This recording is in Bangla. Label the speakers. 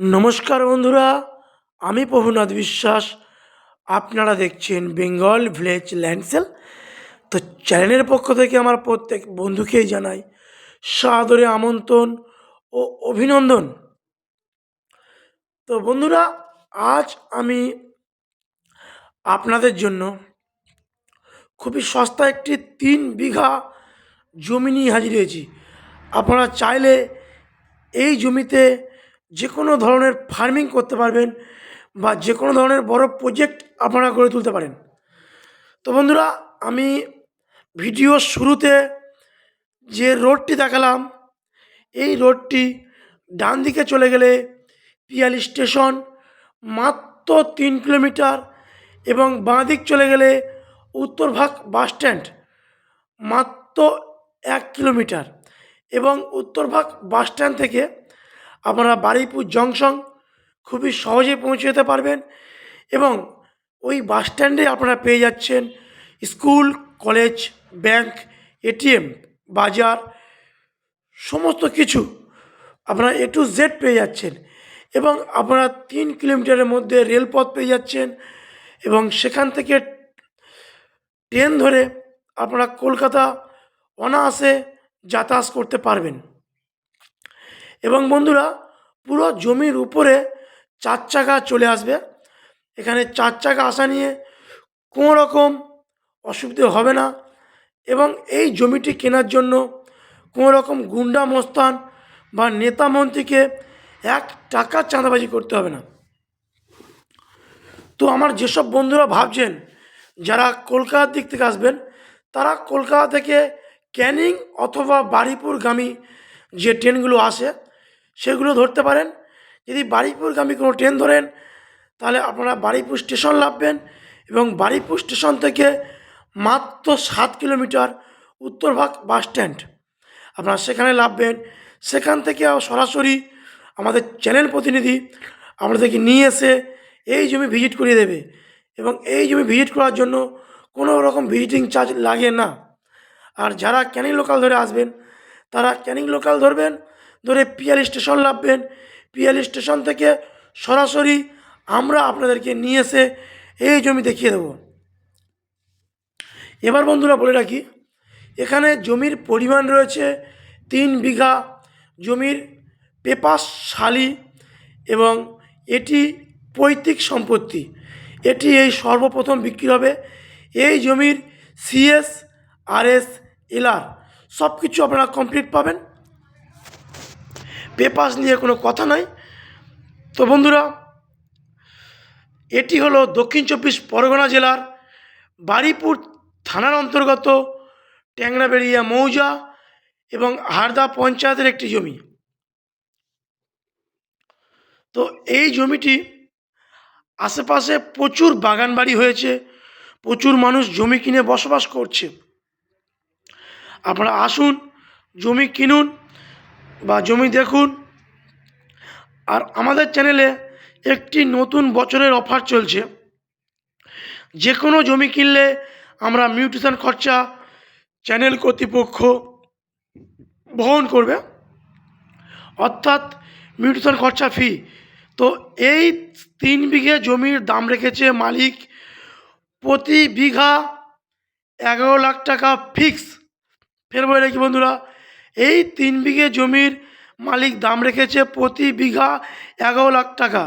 Speaker 1: নমস্কার বন্ধুরা, আমি প্রভুনাথ বিশ্বাস। আপনারা দেখছেন বেঙ্গল ভিলেজ ল্যান্ডসেল। তো চ্যানেলের পক্ষ থেকে আমার প্রত্যেক বন্ধুকেই জানাই সাদরে আমন্ত্রণ ও অভিনন্দন। তো বন্ধুরা, আজ আমি আপনাদের জন্য খুবই সস্তা একটি তিন বিঘা জমি নিয়ে হাজির হয়েছি। আপনারা চাইলে এই জমিতে যে কোনো ধরনের ফার্মিং করতে পারবেন বা যে কোনো ধরনের বড় প্রজেক্ট আপনারা গড়ে তুলতে পারেন। তো বন্ধুরা, আমি ভিডিওর শুরুতে যে রোডটি দেখালাম, এই রোডটি ডান দিকে চলে গেলে পিয়ালি স্টেশন, মাত্র তিন কিলোমিটার, এবং বাঁ দিক চলে গেলে উত্তরভাগ বাস স্ট্যান্ড, মাত্র এক কিলোমিটার, এবং উত্তরভাগ বাস স্ট্যান্ড থেকে আপনারা বারুইপুর জংশন খুবই সহজে পৌঁছে যেতে পারবেন এবং ওই বাস স্ট্যান্ডে আপনারা পেয়ে যাচ্ছেন স্কুল, কলেজ, ব্যাংক এটিএম বাজার, সমস্ত কিছু আপনারা এ টু জেড পেয়ে যাচ্ছেন এবং আপনারা তিন কিলোমিটারের মধ্যে রেলপথ পেয়ে যাচ্ছেন এবং সেখান থেকে ট্রেন ধরে আপনারা কলকাতা অনায়াসে যাতায়াত করতে পারবেন। এবং বন্ধুরা, পুরো জমির উপরে চার চাকা চলে আসবে। এখানে চার চাকা আসা নিয়ে কোনো রকম অসুবিধে হবে না এবং এই জমিটি কেনার জন্য কোনো রকম গুন্ডা মস্তান বা নেতা মন্ত্রীকে এক টাকা চাঁদাবাজি করতে হবে না। তো আমার যেসব বন্ধুরা ভাবছেন, যারা কলকাতার দিক থেকে আসবেন, তারা কলকাতা থেকে ক্যানিং অথবা বারুইপুরগামী যে ট্রেনগুলো আসে সেগুলো ধরতে পারেন। যদি বারুইপুরগামী কোনো ট্রেন ধরেন, তাহলে আপনারা বারুইপুর স্টেশন লাভবেন এবং বারুইপুর স্টেশন থেকে মাত্র সাত কিলোমিটার উত্তরভাগ বাস স্ট্যান্ড। আপনারা সেখানে নামবেন সেখান থেকে সরাসরি আমাদের চ্যানেল প্রতিনিধি আপনাদেরকে নিয়ে এসে এই জমি ভিজিট করিয়ে দেবে এবং এই জমি ভিজিট করার জন্য কোনো রকম ভিজিটিং চার্জ লাগে না। আর যারা ক্যানিং লোকাল ধরে আসবেন, তারা ক্যানিং লোকাল ধরবেন ধরে পিয়ালি স্টেশন নামবেন। পিয়ালি স্টেশন থেকে সরাসরি আমরা আপনাদেরকে নিয়ে এসে এই জমি দেখিয়ে দেব। এবার বন্ধুরা বলে রাখি, এখানে জমির পরিমাণ রয়েছে তিন বিঘা। জমির পেপাস শালি এবং এটি পৈতৃক সম্পত্তি। এটি এই সর্বপ্রথম বিক্রি হবে এই জমির সিএস আরএস এলআর সব কিছু আপনারা কমপ্লিট পাবেন। পেপাস নিয়ে কোনো কথা নাই। তো বন্ধুরা, এটি হলো দক্ষিণ চব্বিশ পরগনা জেলার বারুইপুর থানার অন্তর্গত ট্যাংরাবেড়িয়া মৌজা এবং হারদা পঞ্চায়েতের একটি জমি। তো এই জমিটি আশেপাশে প্রচুর বাগান বাড়ি হয়েছে, প্রচুর মানুষ জমি কিনে বসবাস করছে। আপনারা আসুন, জমি কিনুন বা জমি দেখুন। আর আমাদের চ্যানেলে একটি নতুন বছরের অফার চলছে। যে কোনো জমি কিনলে আমরা মিউটেশন খরচা চ্যানেল কর্তৃপক্ষ বহন করবে। অর্থাৎ মিউটেশন খরচা ফি। তো এই তিন বিঘে জমির দাম রেখেছে মালিক প্রতি বিঘা এগারো লাখ টাকা ফিক্স। ফের বলে বন্ধুরা এই তিন বিঘে জমির মালিক দাম রেখেছে প্রতি বিঘা এগারো লাখ টাকা।